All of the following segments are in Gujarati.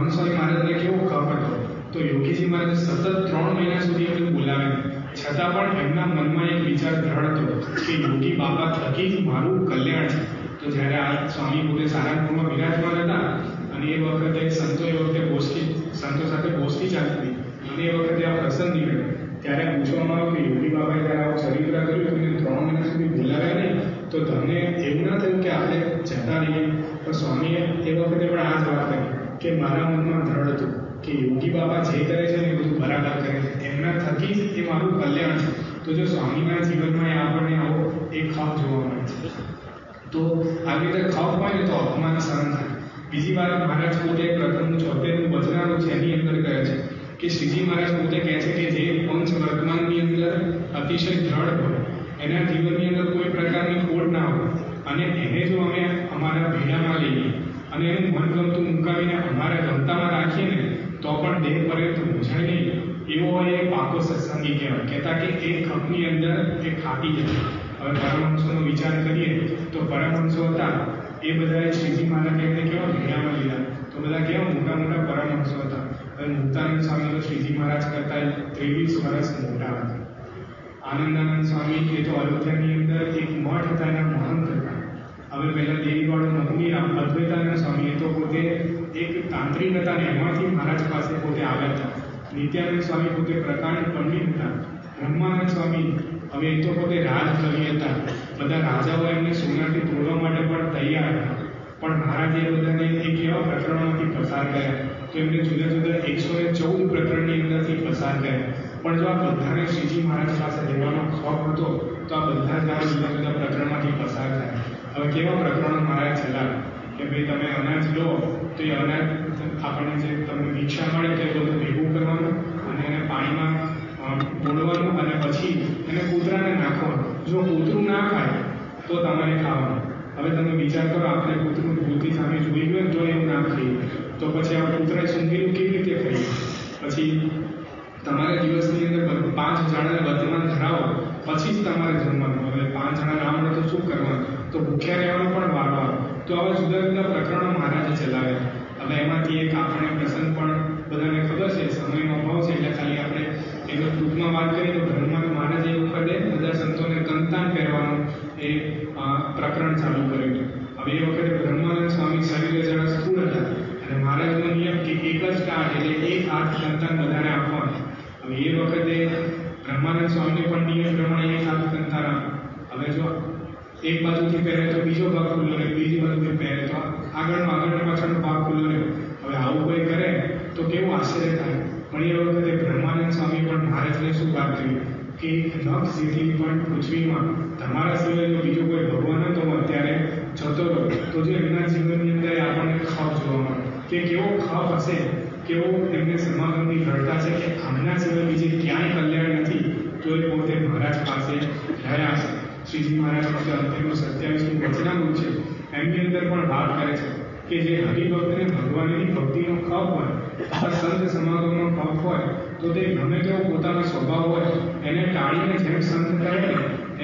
હંસવાઈ મહારાજને કેવો ખપ હતો તો યોગીજી મહારાજ સતત ત્રણ મહિના સુધી એમને બોલાવે. છતાં પણ એમના મનમાં એક વિચાર દ્રઢ કે યોગી બાપા થકી જ મારું કલ્યાણ છે. તો જ્યારે આ સ્વામી પોતે સારંગપુરમાં વિરાજમાન હતા અને એ વખતે સંતો એ વખતે બોસકી સંતો સાથે બોસકી ચાલતી અને એ વખતે આ પ્રસંગ નીકળ્યો. ત્યારે પૂછવામાં આવ્યું કે યોગી બાબાએ ત્યારે આવું ચરિત્ર કર્યું તમને ત્રણ મહિના સુધી બોલાવ્યા નહીં, તો તમને એવું ના થયું કે આપણે જતા રહીએ? તો સ્વામીએ એ વખતે પણ આ જ વાત કરી કે મારા મનમાં દ્રઢ હતું કે યોગી બાબા જે કરે છે ને એ બધું બરાબર કરે છે. એમના થકી જ એ મારું કલ્યાણ છે. તો જો સ્વામીના જીવનમાં એ આપણને આવો એક ખપ જોવા મળે છે. તો આવી રીતે ખપ હોય તો અપમાન સહન થાય. બીજી વાત, મહારાજ પોતે પ્રથમ છોતેરનું વચનાનું છે, એની અંદર કહે છે કે શ્રીજી મહારાજ પોતે કહે છે કે જે પંચ વર્તમાનની અંદર અતિશય દ્રઢ હોય, એના જીવનની અંદર કોઈ પ્રકારની ખોટ ના હોય. અને એને જો અમે અમારા ભેડામાં લઈએ અને એનું મનગમતું મુકાવીને અમારે ગમતામાં રાખીએ ને, તો પણ દેહ પર્યંત મૂંઝાય નહીં. એવો એ પાકો સત્સંગી કહેવાય. કહેતા કે એક ખપની અંદર એ ખાટી જાય. હવે પરમહંસોનો વિચાર કરીએ, તો પરમહંસો હતા. એ બધાએ શ્રીજી મહારાજ એમને કેવા ભેડામાં લીધા? તો બધા કેવા મોટા મોટા પરમહંસો હતા? હવે મુક્તાનંદ સ્વામી તો શ્રીજી મહારાજ કરતા ત્રેવીસ વર્ષ મોટા હતા. આનંદાનંદ સ્વામી એ તો અયોધ્યાની અંદર એક મઠ હતા, એના મહંત હતા હવે પહેલા દેવીવાળું મહમીરામ અદ્વૈતાનંદ સ્વામી એ તો પોતે એક તાંત્રિક હતા ને એમાંથી મહારાજ પાસે પોતે આવ્યા હતા. નિત્યાનંદ સ્વામી પોતે પ્રકાંડ પંડિત હતા. બ્રહ્માનંદ સ્વામી, હવે એ તો પોતે રાજકવિ હતા. બધા રાજાઓ એમને સોનાથી તોડવા માટે પણ તૈયાર હતા. પણ મહારાજે એ બધાને એક એવા પ્રકરણોમાંથી પસાર કર્યા. તો એમને જુદા જુદા એકસો ને ચૌદ પ્રકરણની અંદરથી પસાર કર્યા. પણ જો આ બધાને શ્રીજી મહારાજ પાસે રહેવાનો શોખ હતો, તો આ બધા જ જુદા જુદા પ્રકરણમાંથી પસાર થાય. હવે કેવા પ્રકરણો મારા છેલ્લા કે ભાઈ તમે અનાજ લો, તો એ અનાજ આપણને જે તમને ભિક્ષા મળે તો એ બધું ભેગું કરવાનું અને એને પાણીમાં બોળવાનું અને પછી એને કૂતરાને નાખવાનું. જો કૂતરું ના ખાય, તો તમારે ખાવાનું. હવે તમે વિચાર કરો, આપણે કૂતરું ભૂલથી સામે જોઈ ગયું તો એવું ના ખાઈએ તો પછી આપણે કૂતરા સૂંઘીને કેવી રીતે ખાઈએ પછી તમારે દિવસની અંદર પાંચ જણાને વર્તમાન ધરાવો પછી જ તમારે જમવાનું હવે પાંચ જણા ના મળે તો શું કરવાનું તો ભૂખ્યા રહેવાનો પણ વારો આવે. તો આવા જુદા જુદા પ્રકરણો મહારાજે ચલાવ્યા હવે એમાંથી એક આપણે પ્રસંગ પણ બધાને ખબર છે સમયનો અભાવ છે, એટલે ખાલી આપણે એનો ટૂંકમાં વાત કરીએ તો બ્રહ્મા મહારાજ એ વખતે બધા સંતોને કંતાન પહેરવાનું એ પ્રકરણ ચાલુ કર્યું હવે એ વખતે બ્રહ્માનંદ સ્વામી શરીરે જરા સ્થૂળ હતા અને મહારાજનો નિયમ કે એક જ કાળ એટલે એક હાથ સંતાન બધાને આપવાનું. હવે એ વખતે બ્રહ્માનંદ સ્વામીને પણ નિયમ પ્રમાણે એક હાથ સંતાન આપે હવે જો એક બાજુથી પહેરે તો બીજો ભાગ ખુલ્લો રહે બીજી બાજુથી પહેરે તો આગળનો આગળનો પાછળનો ભાગ ખુલ્લો રહે હવે આવું કોઈ કરે તો કેવું આશ્ચર્ય થાય પણ એ વખતે બ્રહ્માનંદ સ્વામી પણ મહારાજને શું વાત કરી કે નખ પણ પૃથ્વીમાં. તમારા સિવાયનો બીજો કોઈ ભગવાન હતો અત્યારે જતો રહ્યો. તો જે એમના જીવનની અંદર આપણને ખપ જોવા મળે કે કેવો ખપ હશે, કેવો એમને સમાગમની ઘડતા છે કે આમના સિવાય બીજે ક્યાંય કલ્યાણ નથી, તો એ પોતે મહારાજ પાસે રહ્યા છે. શ્રીજી મહારાજ પાસે અંતિમનું સત્યાવીસનું વચનામૃત છે. એમની અંદર પણ વાત કરે છે કે જે હરિભક્તને ભગવાનની ભક્તિનો ખપ હોય અથવા સંત સમાગમનો ખપ હોય, તો તે ગમે તેવો પોતાનો સ્વભાવ હોય એને ટાળીને જેમ સંત કરે ને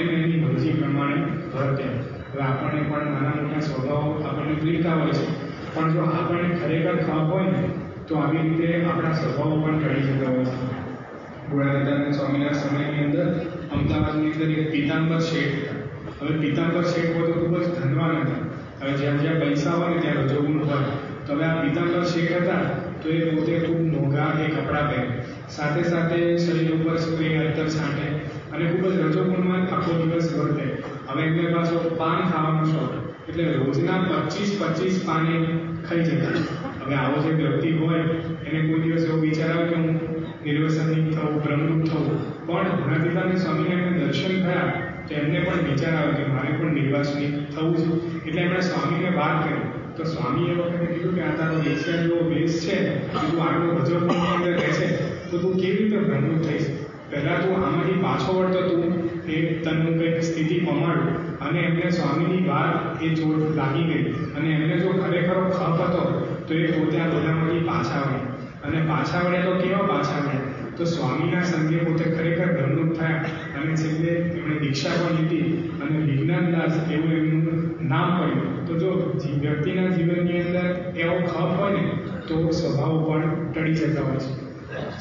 એમ એની મરજી પ્રમાણે વર્તે. હવે આપણને પણ નાના મોટા સ્વભાવો આપણને પીડતા હોય છે. પણ જો આપણને ખરેખર ખપ હોય ને, તો આવી રીતે આપણા સ્વભાવો પણ ટળી જતા હોય છે. ગોળાદાદાનંદ સ્વામીના સમયની અંદર અમદાવાદની અંદર એક પિતાંબર શેઠ હવે પિતાંબર શેઠ હોય તો ખૂબ જ ધનવાન હતા. હવે જ્યાં જ્યાં પૈસા હોય ને ત્યાં રજોગુણ હોય. તો હવે આ પિતાંબર શેઠ હતા તો એ પોતે ખૂબ મોંઘા એ કપડાં પહેરે. સાથે સાથે શરીર ઉપર સ્પ્રે અત્તર છાંટે અને ખૂબ જ રજોગુણમાં આખો દિવસ વર્તે હવે એમને પાછો પાન ખાવાનો શોખ. એટલે રોજના પચીસ પચીસ પાને ખાઈ જતા. હવે આવો જે વ્યક્તિ હોય, એને કોઈ દિવસ એવો વિચાર આવે કે હું નિર્વસનિક થવું પ્રમુખ થવું પણ ગુણાતીતાની સ્વામીને એમને દર્શન થયા, તો એમને પણ વિચાર આવ્યો કે મારે પણ નિર્વાસનિક થવું છે. એટલે એમણે સ્વામીને વાત કરી. તો સ્વામી એ વખતે કીધું કે આ તારો વેશ્યા જેવો બેસ છે, તું આગળ વજ્રપુરની અંદર રહેશે તો તું કેવી રીતે બ્રહ્મરૂપ થઈશ? પહેલાં તું આમાંથી પાછો વળતો તું એ તનનું કંઈક સ્થિતિ પમાડું. અને એમને સ્વામીની વાત એ ચોટ લાગી ગઈ. અને એમને જો ખરેખર ખપ હતો, તો એ પોતે આ બધામાંથી પાછા વળે અને પાછા વળે તો કેવા પાછા વળે તો સ્વામીના સંગે પોતે ખરેખર બ્રહ્મરૂપ થયા. અને છેલ્લે એમણે દીક્ષા પણ લીધી. અને વિજ્ઞાનદાસ એવું એમનું નામ પડ્યું. તો જો વ્યક્તિના જીવનની અંદર એવો ખપ હોય ને, તો સ્વભાવ પણ ટળી જતા હોય છે.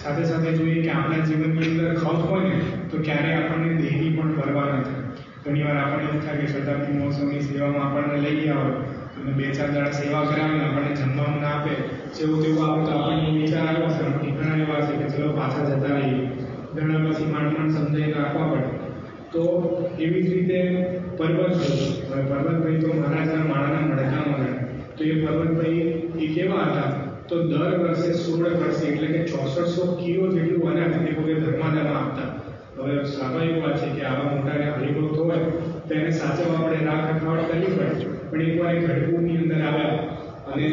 સાથે સાથે જોઈએ કે આપણા જીવનની અંદર ખપ હોય ને, તો ક્યારેય આપણને દેહની પણ પરવા ન થાય. ઘણી વાર આપણને એવું થાય કે શતાબ્દી મહોત્સવની સેવામાં આપણને લઈ ગયા હોય, અને બે ચાર દાડા સેવા કરાવીને આપણને જમવાનું ના આપે, જેવું તેવું આવે તો આપણને વિચાર આવ્યો છે ઘણા એવા છે કે ચલો પાછા જતા રહીએ. ઘણા પછી માંડ માંડ સમજાઈને રાખવા પડે. તો એવી જ રીતે પર્વતભાઈ હવે પર્વતભાઈ તો મહારાજના માળાના મડકામાં ગણા તો એ પર્વતભાઈ એ કેવા હતા? તો દર વર્ષે સોળ વર્ષે, એટલે કે ચોસઠસો કિલો જેટલું અનાજ એ પોતે ધર્માદામાં આપતા. હવે સ્વાભાવિક વાત છે કે આવા મોટા હરિભક્ત હોય, તો એને સાચવવા આપણે રાખ રખાવટ કરવી પડે. પણ એકવાર એ હડકુની અંદર આવ્યા અને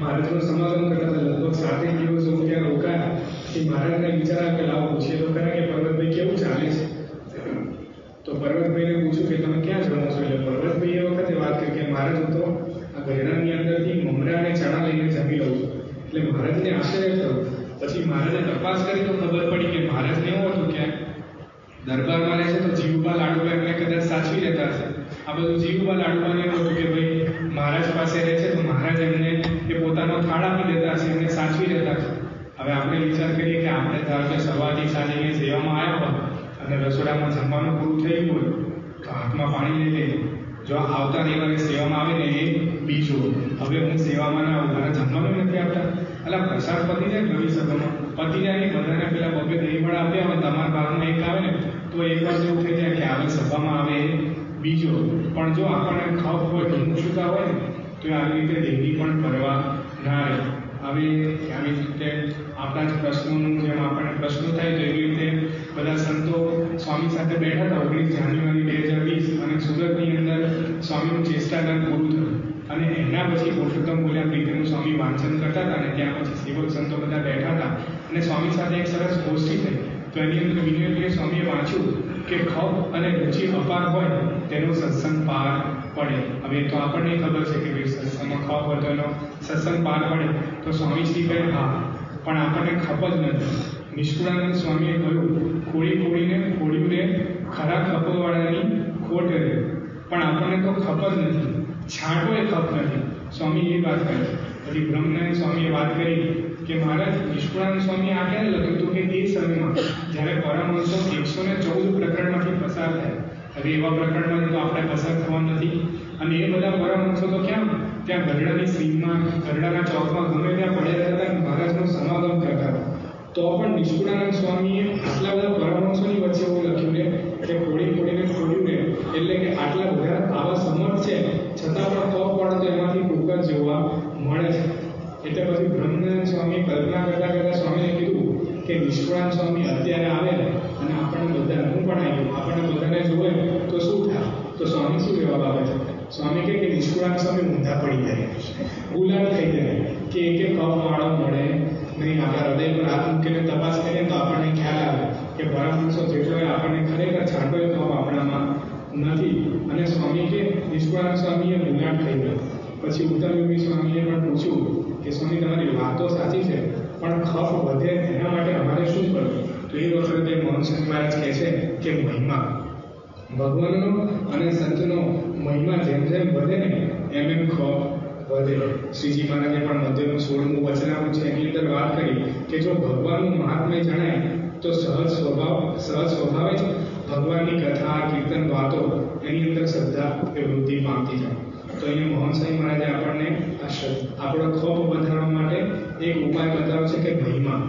મહારાજનું સમાગમ કરતા હતા. લગભગ સાતેક દિવસ હું ત્યાં રોકાયા. કે મહારાજને વિચાર કે લાવો પૂછીએ તો ખરા કે પર્વતભાઈ કેવું ચાલે છે? પૂછ્યું કે તમે ક્યાં જમો છો એટલે પર્વતભાઈ એ વખતે વાત કરી કે મહારાજ હું તો આ ગરડાની અંદરથી મમરા અને ચણા લઈને જમી લઉં છું. એટલે મહારાજને આશ્ચર્ય થયું. પછી મહારાજે તપાસ કરી તો ખબર પડી કે મહારાજને એવું હતું કે દરબારમાં રહે છે તો જીવબા લાડુબા એમને કદાચ સાચવી રહેતા હશે. આ બધું જીવબા લાડુબાને એવું હતું કે ભાઈ, મહારાજ પાસે રહે છે તો મહારાજ એમને એ પોતાનો થાળ આપી દેતા હશે, એમને સાચવી રહેતા હશે. હવે આપણે વિચાર કરીએ કે આપણે ધારો કે સવારથી સાંજે સેવામાં આવ્યા હોય અને રસોડામાં જમવાનું પૂરું થઈ ગયું હોય તો હાથમાં પાણી લઈ લે જો આવતા રવિવારે સેવામાં આવે ને એ બીજો. હવે હું સેવામાં ના આવું. મારા જમવાનું નથી આપતા. એટલે પ્રસાદ પતી જાય નવી સભામાં પતી જાય બધાને પેલા બબે દહીં વડા આપ્યા હોય તમારા બારમાં એક આવે ને, તો એક વાર જેવું થઈ જાય કે આવી, સભામાં આવે બીજો. પણ જો આપણને ખપ હોય હિંસુતા હોય ને, તો આવી રીતે દેવી પણ કરવા ના રહે. આવી આવી રીતે આપણા જ પ્રશ્નોનું જેમ આપણને પ્રશ્નો થાય તો એવી રીતે બધા સંતો સ્વામી સાથે બેઠા હતા ઓગણીસ જાન્યુઆરી બે હજાર વીસ અને સુરતની અંદર સ્વામીનું ચેષ્ટાદાન પૂરું થયું. અને એના પછી પુરુષોત્તમ બોલ્યા પ્રીતિનું સ્વામી વાંચન કરતા હતા અને ત્યાં પછી સેવક સંતો બધા બેઠા હતા. અને સ્વામી સાથે એક સરસ ગોષ્ઠી થઈ. તો એની અંદર વિનયભાઈ સ્વામીએ વાંચ્યું કે ખપ અને રુચિ અપાર હોય તેનો સત્સંગ પાર પડે. હવે તો આપણને ખબર છે કે ભાઈ સત્સંગમાં ખપ હોય તો એનો સત્સંગ પાર પડે. તો સ્વામીશ્રી કહે, હા, પણ આપણને ખપ જ નથી. નિષ્કુળાનંદ સ્વામીએ કહ્યું ખોડી ખોળીને ખોડીને ખરા ખપવાળાની ખોટ રહે. પણ આપણને તો ખપ નથી. છાંટો એ ખપ નથી. સ્વામી એ વાત કરી. પછી બ્રહ્મનારાયણ સ્વામીએ વાત કરી કે, મહારાજ, નિષ્કુળાનંદ સ્વામીએ આ ક્યારે લખ્યું હતું કે એ સમયમાં જ્યારે પરમહંસો એકસો ને ચૌદ પ્રકરણમાંથી પસાર થાય? હવે એવા પ્રકરણમાંથી તો આપણે પસાર થવા નથી. અને એ બધા પરમહંસો તો ક્યાં? ત્યાં ગરડાની સીમમાં ગરડાના ચોકમાં ગમે ત્યાં પડ્યા હતા મહારાજનું સમાગમ કરતા હતા તો પણ નિષ્કુળાનંદ સ્વામીએ આટલા બધા પરમહંસોની વચ્ચે એવું લખ્યું ને કે ખોડી ખોડીને ખોડ્યું ને એટલે કે આટલા બધા આવા સમર્થ છે છતાં પણ તો પણ તો એમાંથી ટૂંકર જોવા મળે છે એટલે પછી બ્રહ્મનારાયણ સ્વામી કલ્પના કરતા કરતા સ્વામીએ કીધું કે નિષ્કુળાનંદ સ્વામી અત્યારે આવે અને આપણને બધા હું પણ આવ્યું આપણને બધાને જોવે તો શું થાય તો સ્વામી શું જવાબ આપે છે સ્વામી કહે કે નિષ્કુળાનંદ સ્વામી ઊંધા પડી જાય ગુલાબ થઈ જાય કે એક એક કપ વાળો મળે નહીં આપણા હૃદય પર હાથ મૂકીને તપાસ કરીએ તો આપણને ખ્યાલ આવે કે પરમહંસો જેટલો આપણને ખરેખર છાંટો એ કપ આપણામાં નથી. અને સ્વામી કે નિષ્કુળાનંદ સ્વામીએ ગુલાબ થઈ ગયો પછી ઉત્તરયોગી સ્વામીએ પણ પૂછ્યું કે, સ્વામી, તમારી વાતો સાચી છે, પણ ખપ વધે એના માટે અમારે શું કરવું? તો એ વખતે મોહન સ્વામી મહારાજ કહે છે કે, મહિમા, ભગવાનનો અને સંતનો મહિમા જેમ જેમ વધે ને, એમ એમ ખપ વધે. શ્રીજી મહારાજે પણ મધ્યનું સોળમું વચનામું છે. એની અંદર વાત કરી કે, જો ભગવાનનું મહાત્મ્ય જણાય, તો સહજ સ્વભાવ, સહજ સ્વભાવે જ ભગવાનની કથા, કીર્તન, વાતો એની અંદર શ્રદ્ધા વૃદ્ધિ પામતી જાય. તો અહીંયા મોહન સાંઈ મહારાજે આપણને આ આપણો ખોફ વધારવા માટે એક ઉપાય બતાવ્યો છે કે મહિમા.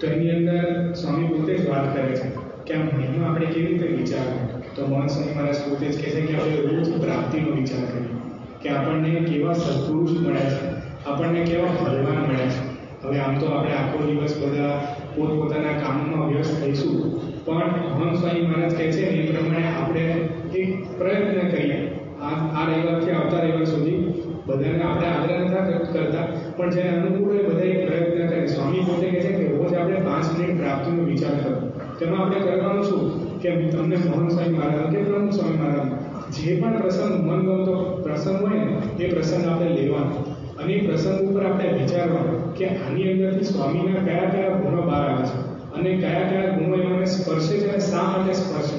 તો એની અંદર સ્વામી પોતે જ વાત કરે છે કે આ મહિમા આપણે કેવી રીતે વિચારવું? તો મોહન સ્વામી મહારાજ પોતે જ કહે છે કે આપણે રોજ પ્રાપ્તિનો વિચાર કરીએ. કે આપણને કેવા સત્પુરુષ મળ્યા છે, આપણને કેવા ભગવાન મળ્યા છે. હવે આમ તો આપણે આખો દિવસ બધા પોતપોતાના કામમાં વ્યસ્ત થઈશું પણ મોહન સ્વામી મહારાજ કહે છે, એ પ્રમાણે આપણે એક પ્રયત્ન કરીએ. આ આ રવિવારથી આવતા રવિવાર સુધી બધાને આપણે આગ્રહ નથી કરતા, પણ જેને અનુકૂળ હોય બધા એક પ્રયત્ન કરે. સ્વામી પોતે કહે છે કે રોજ આપણે પાંચ મિનિટ પ્રાપ્તિનો વિચાર કરો. તેમાં આપણે કરવાનું શું? કે તમને મોહન સ્વામી મહારાજ કે પ્રમુખ સ્વામી મહારાજ, જે પણ પ્રસંગ મનગમતો પ્રસંગ હોય ને, એ પ્રસંગ આપણે લેવાનો. અને એ પ્રસંગ ઉપર આપણે વિચારવાનું કે આની અંદરથી સ્વામીના કયા કયા ગુણો બહાર આવે છે. અને કયા કયા ગુણો એમને સ્પર્શે છે અને શા માટે સ્પર્શે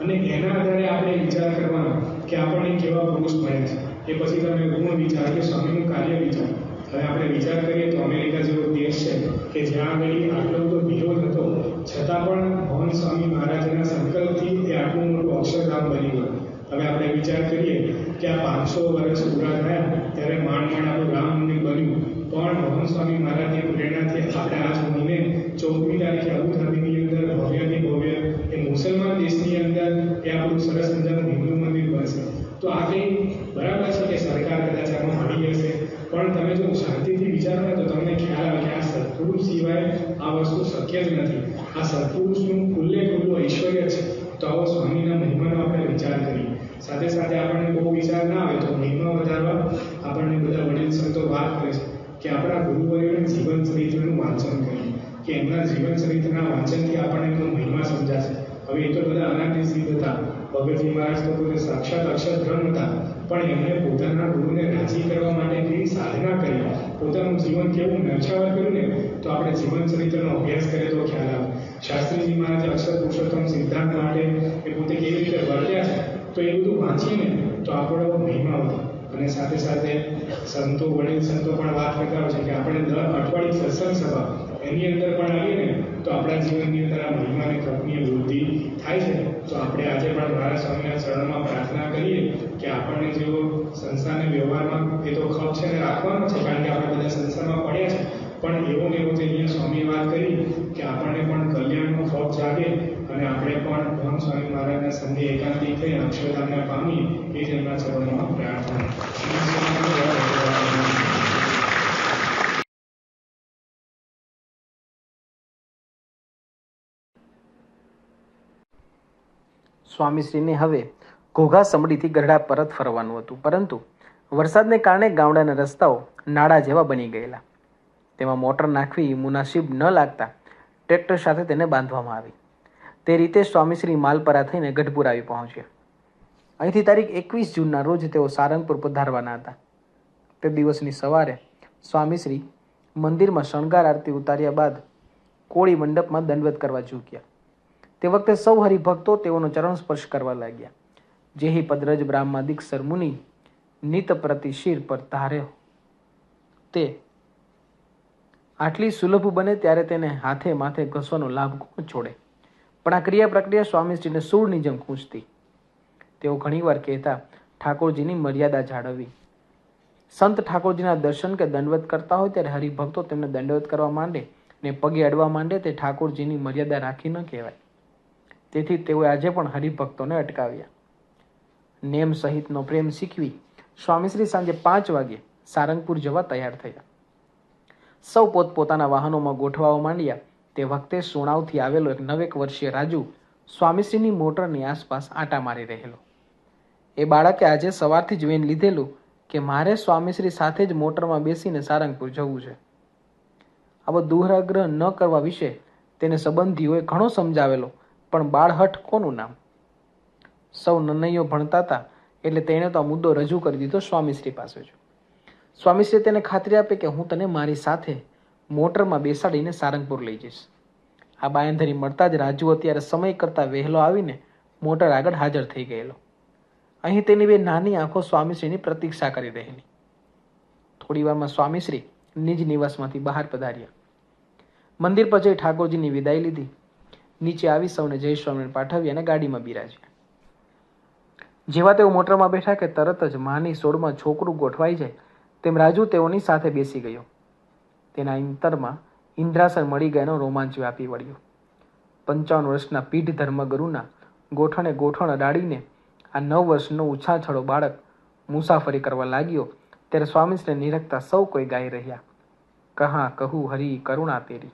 અને એના આધારે આપણે વિચાર કરવાનો કે આપણને કેવા પુરુષ મળ્યા છે. એ પછી તમે ગુણ વિચાર કે સ્વામીનું કાર્ય વિચાર. હવે આપણે વિચાર કરીએ તો અમેરિકા જેવો દેશ છે કે જ્યાં આગળ આટલો બધો વિરોધ હતો, છતાં પણ મોહન સ્વામી મહારાજના સંકલ્પથી એ આટલું મોટું અક્ષરધામ બની ગયું. હવે આપણે વિચાર કરીએ કે આ પાંચસો વર્ષ પૂરા થયા ત્યારે માંડ માંડ આપણું રામ મંદિર બન્યું. પણ મોહન સ્વામી મહારાજની પ્રેરણાથી આપણે આ મહિને ચૌદમી તારીખે અબુધાબીની અંદર ભવ્યથી ભવ્ય એ મુસલમાન દેશની અંદર એ આપણું સરસ મજાનું હિન્દુ મંદિર બનશે તો આ કંઈ બરાબર છે કે સરકાર કદાચ આમાં મળી જશે પણ તમે જો શાંતિથી વિચારો ને તો તમને ખ્યાલ આવે કે આ સત્પુરુષ સિવાય આ વસ્તુ શક્ય જ નથી. આ સત્પુરુષનું ખુલ્લે ખુલ્લું ઐશ્વર્ય છે. તો આવો સ્વામીના મહિમાનો આપણે વિચાર કરીએ. સાથે સાથે આપણને બહુ વિચાર ના આવે તો મહિમા વધારવા આપણને બધા વડીલ સંતો વાત કરે છે કે આપણા ગુરુવર્યોના જીવન ચરિત્રનું વાંચન કે એમના જીવન ચરિત્રના વાંચનથી આપણને એમનો મહિમા સમજાશે. હવે એ તો બધા અનાદિસિદ્ધ હતા. ભગતજી મહારાજ તો પોતે સાક્ષાત અક્ષરધ્રમ હતા. પણ એમણે પોતાના ગુરુને રાજી કરવા માટે કેવી સાધના કરી? પોતાનું જીવન કેવું નરછાવર કર્યું ને? તો આપણે જીવન ચરિત્રનો અભ્યાસ કરીએ તો ખ્યાલ આવે. શાસ્ત્રીજી મહારાજ અક્ષર પુરુષોત્તમ સિદ્ધાંત માટે એ પોતે કેવી રીતે વર્ત્યા છે? તો એ બધું વાંચીએ ને, તો આપણો મહિમા વધે. અને સાથે સાથે સંતો, વડીલ સંતો પણ વાત કરતા હોય છે કે આપણે દર અઠવાડિયે સત્સંગ સભા એની અંદર પણ આવીએ ને, તો આપણા જીવનની અંદર આ મહિમાની તકની વૃદ્ધિ થાય છે. તો આપણે આજે પણ મારા સ્વામીના ચરણમાં પ્રાર્થના કરીએ કે આપણને જેવો સંસારના વ્યવહારમાં એ તો ખપ છે ને રાખવાનો છે, કારણ કે આપણે બધા સંસારમાં પડ્યા છે. પણ એવો ને એવો જે અહીંયા સ્વામી વાત કરી કે આપણને પણ કલ્યાણનો ખપ જાગે અને આપણે પણ ભગવાન સ્વામી મહારાજના સંધે એકાંતિક થઈ અક્ષરધામને પામીએ એ જ એમના ચરણમાં પ્રાર્થના. સ્વામીશ્રીને હવે ઘોઘા સમડીથી ગરડા પરત ફરવાનું હતું. પરંતુ વરસાદને કારણે ગામડાના રસ્તાઓ નાળા જેવા બની ગયેલા. તેમાં મોટર નાખવી મુનાસિબ ન લાગતા ટ્રેક્ટર સાથે તેને બાંધવામાં આવી. તે રીતે સ્વામીશ્રી માલપરા થઈને ગઢપુર આવી પહોંચ્યા. અહીંથી તારીખ એકવીસ જૂનના રોજ તેઓ સારંગપુર પધારવાના હતા. તે દિવસની સવારે સ્વામીશ્રી મંદિરમાં શણગાર આરતી ઉતાર્યા બાદ કોળી મંડપમાં દંડવત કરવા ઝૂક્યા તે વખતે સૌ હરિભક્તો તેઓનો ચરણ સ્પર્શ કરવા લાગ્યા. જેહી પદરજ બ્રાહ્માદિક સરમુનિ નિત પ્રતિ શિર પર ધાર્યો તે આટલી સુલભ બને ત્યારે તેને હાથે માથે ઘસવાનો લાભ કોણ છોડે? પણ આ ક્રિયા પ્રક્રિયા સ્વામીશ્રીને સૂળની જેમ ખૂંચતી. તેઓ ઘણીવાર કહેતા, ઠાકોરજીની મર્યાદા જાળવવી. સંત ઠાકોરજીના દર્શન કે દંડવત કરતા હોય ત્યારે હરિભક્તો તેમને દંડવત કરવા માંડે ને પગે અડવા માંડે તે ઠાકોરજીની મર્યાદા રાખી ન કહેવાય. તેથી તેઓએ આજે પણ હરિભક્તોને અટકાવ્યા. નેમ સહિતનો પ્રેમ શીખવી સ્વામીશ્રી સાંજે પાંચ વાગે સારંગપુર જવા તૈયાર થયા. સૌ પોતપોતાના વાહનોમાં ગોઠવાવા માંડ્યા. તે વખતે સુણાવથી આવેલો એક નવેક વર્ષીય રાજુ સ્વામીશ્રીની મોટરની આસપાસ આંટા મારી રહેલો. એ બાળકે આજે સવારથી જ વેન લીધેલું કે મારે સ્વામીશ્રી સાથે જ મોટરમાં બેસીને સારંગપુર જવું છે. આવો દુરાગ્રહ ન કરવા વિશે તેને સંબંધીઓએ ઘણો સમજાવેલો પણ બાળહઠ કોનું નામ? સૌ નનૈયો ભણતા હતા એટલે તેણે તો આ મુદ્દો રજૂ કરી દીધો સ્વામીશ્રી પાસે જ. સ્વામીશ્રી તેને ખાતરી આપે કે હું તને મારી સાથે મોટરમાં બેસાડીને સારંગપુર લઈ જઈશ. આ બાયંધરી મળતા જ રાજુ અત્યારે સમય કરતાં વહેલો આવીને મોટર આગળ હાજર થઈ ગયેલો. અહીં તેની બે નાની આંખો સ્વામીશ્રીની પ્રતીક્ષા કરી રહેલી. થોડી વારમાં સ્વામીશ્રી નિજ નિવાસમાંથી બહાર પધાર્યા. મંદિર જઈ ઠાકોરજીની વિદાય લીધી. નીચે આવી સૌને જય સ્વામીને પાઠવી અને ગાડીમાં બિરાજ્યા. જેવા તેઓ મોટરમાં બેઠા કે તરત જ માની સોળમાં છોકરું ગોઠવાઈ જાય, તેમ રાજુ તેઓની સાથે બેસી ગયો. તેના અંતરમાં ઇન્દ્રાસન મળી ગયાનો રોમાંચ વ્યાપી વળ્યો. પંચાવન વર્ષના પીઢ ધર્મગુરુના ગોઠણે ગોઠણ અડાડીને આ નવ વર્ષનો ઉછાછળો બાળક મુસાફરી કરવા લાગ્યો, ત્યારે સ્વામીશ્રીને નિરખતા સૌ કોઈ ગાઈ રહ્યા. કહા કહું હરી કરુણા તેરી.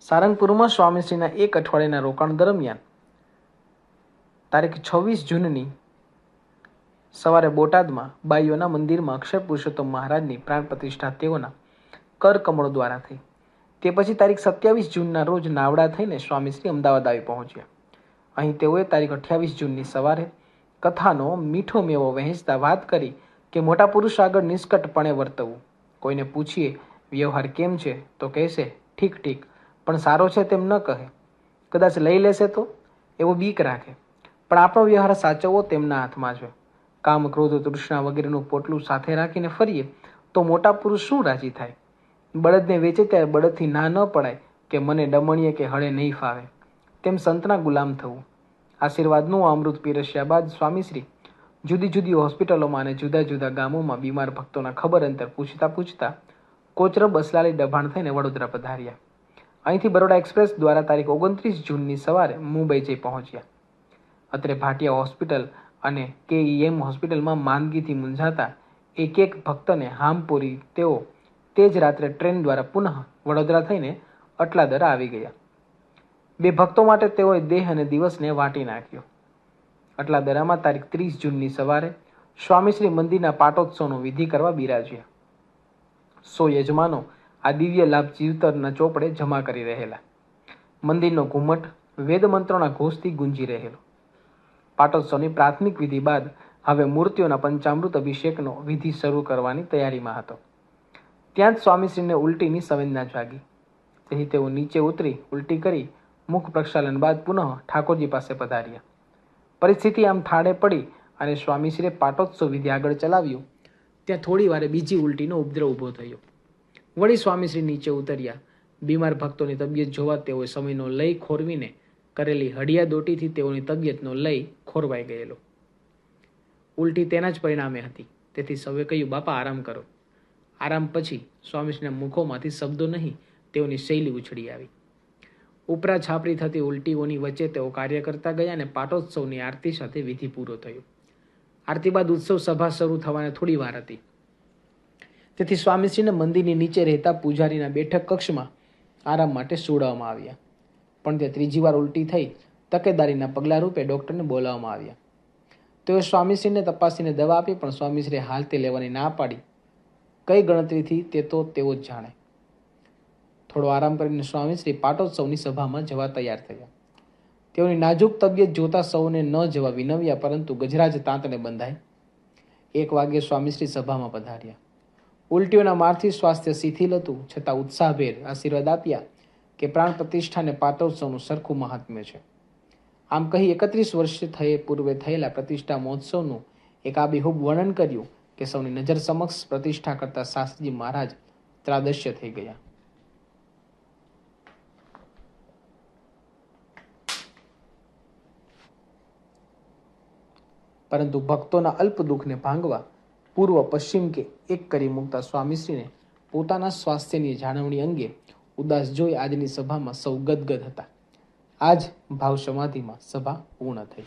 સારંગપુરમાં સ્વામીશ્રીના એક અઠવાડિયાના રોકાણ દરમિયાન તારીખ છવ્વીસ જૂનની સવારે બોટાદમાં બાઈઓના મંદિરમાં અક્ષર પુરુષોત્તમ મહારાજની પ્રાણ પ્રતિષ્ઠા તેઓના કરકમળો દ્વારા થઈ. તે પછી તારીખ સત્યાવીસ જૂનના રોજ નાવડા થઈને સ્વામીશ્રી અમદાવાદ આવી પહોંચ્યા. અહીં તેઓએ તારીખ અઠ્યાવીસ જૂનની સવારે કથાનો મીઠો મેવો વહેંચતા વાત કરી કે મોટા પુરુષ આગળ નિષ્કટપણે વર્તવું. કોઈને પૂછીએ, વ્યવહાર કેમ છે? તો કહેશે, ઠીક ઠીક. પણ સારો છે તેમ ન કહે. કદાચ લઈ લેશે તો? એવો બીક રાખે. પણ આપણો વ્યવહાર સાચવવો તેમના હાથમાં છે. કામ, ક્રોધ, તૃષ્ણા વગેરેનું પોટલું સાથે રાખીને ફરીએ, તો મોટા પુરુષ શું રાજી થાય? બળદને વેચે ત્યારે બળદથી ના ન પડાય કે મને ડમણીએ કે હળે નહીં ફાવે. તેમ સંતના ગુલામ થવું. આશીર્વાદનું અમૃત પીરસ્યા બાદ સ્વામીશ્રી જુદી જુદી હોસ્પિટલોમાં અને જુદા જુદા ગામોમાં બીમાર ભક્તોના ખબર અંતર પૂછતા પૂછતા કોચર બસલાલી દબાણ થઈને વડોદરા પધાર્યા. અહીંથી બરોડા એક્સપ્રેસ દ્વારા તારીખ ઓગણત્રીસ જૂનની સવારે મુંબઈ જઈ પહોંચ્યા. અત્રે ભાટિયા હોસ્પિટલ અને કેઈએમ હોસ્પિટલમાં માંદગીથી મૂંઝાતા એક એક ભક્તને હામ પૂરી તેઓ તે જ રાત્રે ટ્રેન દ્વારા પુનઃ વડોદરા થઈને અટલાદર આવી ગયા. બે ભક્તો માટે તેઓએ દેહ અને દિવસને વાટી નાખ્યો. અટલાદરામાં તારીખ ત્રીસ જૂનની સવારે સ્વામીશ્રી મંદિરના પાટોત્સવનો વિધિ કરવા બિરાજ્યા. સો યજમાનો આ દિવ્ય લાભ જીવતરના ચોપડે જમા કરી રહેલા. મંદિરનો ઘુમટ વેદ મંત્રોના ઘોષથી ગુંજી રહેલો. પાટોત્સવની પ્રાથમિક વિધિ બાદ હવે મૂર્તિઓના પંચામૃત અભિષેકનો વિધિ શરૂ કરવાની તૈયારીમાં હતો. ત્યાં જ સ્વામીશ્રીને ઉલટીની સંવેદના જાગી. તેથી તેઓ નીચે ઉતરી ઉલટી કરી મુખ પ્રક્ષાલન બાદ પુનઃ ઠાકોરજી પાસે પધાર્યા. પરિસ્થિતિ આમ થાળે પડી અને સ્વામીશ્રીએ પાટોત્સવ વિધિ આગળ ચલાવ્યું. ત્યાં થોડી વારે બીજી ઉલટીનો ઉપદ્રવ ઊભો થયો. વળી સ્વામીશ્રી નીચે ઉતર્યા. બીમાર ભક્તોની તબિયત જોવા તેઓએ સમયનો લય ખોરવીને કરેલી હડિયા દોટીથી તેઓની તબિયતનો લય ખોરવાઈ ગયેલો. ઉલટી તેના જ પરિણામે હતી. તેથી સૌએ કહ્યું, બાપા, આરામ કરો. આરામ પછી સ્વામીશ્રીના મુખોમાંથી શબ્દો નહીં, તેઓની શૈલી ઉછળી આવી. ઉપરા છાપરી થતી ઉલટીઓની વચ્ચે તેઓ કાર્ય કરતા ગયા અને પાટોત્સવની આરતી સાથે વિધિ પૂરો થયો. આરતી બાદ ઉત્સવ સભા શરૂ થવાને થોડી વાર હતી. તેથી સ્વામીશ્રીને મંદિરની નીચે રહેતા પૂજારીના બેઠક કક્ષમાં આરામ માટે સુવડાવવામાં આવ્યા. પણ તે ત્રીજી વાર ઉલટી થઈ તકેદારીના પગલા રૂપે ડૉક્ટરને બોલાવવામાં આવ્યા. તેઓએ સ્વામીશ્રીને તપાસીને દવા આપી, પણ સ્વામીશ્રીએ હાલ તે લેવાની ના પાડી. કઈ ગણતરીથી તે તો તેઓ જ જાણે. થોડો આરામ કરીને સ્વામીશ્રી પાટોત્સવની સભામાં જવા તૈયાર થયા. તેઓની નાજુક તબિયત જોતા સૌને ન જવા વિનવ્યા, પરંતુ ગજરાજ તાંતને બંધાય એક વાગ્યે સ્વામીશ્રી સભામાં પધાર્યા. ઉલટીઓના મારથી સ્વાસ્થ્ય શિથિલ હતું, છતાં ઉત્સાહભેર આશીર્વાદ આપ્યા કે પ્રાણ પ્રતિષ્ઠાને પાટોત્સવનું સરખું મહાત્મ્ય છે. આમ કહી એકત્રીસ વર્ષ થયે પૂર્વે થયેલા પ્રતિષ્ઠા મહોત્સવનું એક આબેહૂબ વર્ણન કર્યું કે સૌની નજર સમક્ષ પ્રતિષ્ઠા કરતા શાસ્ત્રીજી મહારાજ ત્રાદશ્ય થઈ ગયા. પરંતુ ભક્તોના અલ્પ દુઃખને ભાંગવા પૂર્વ પશ્ચિમ કે એક કરી મૂકતા સ્વામીશ્રીને પોતાના સ્વાસ્થ્યની જાળવણી અંગે ઉદાસ જોઈ આજની સભામાં સૌ ગદગદ હતા. આજ ભાવ સમાધિમાં સભા પૂર્ણ થઈ.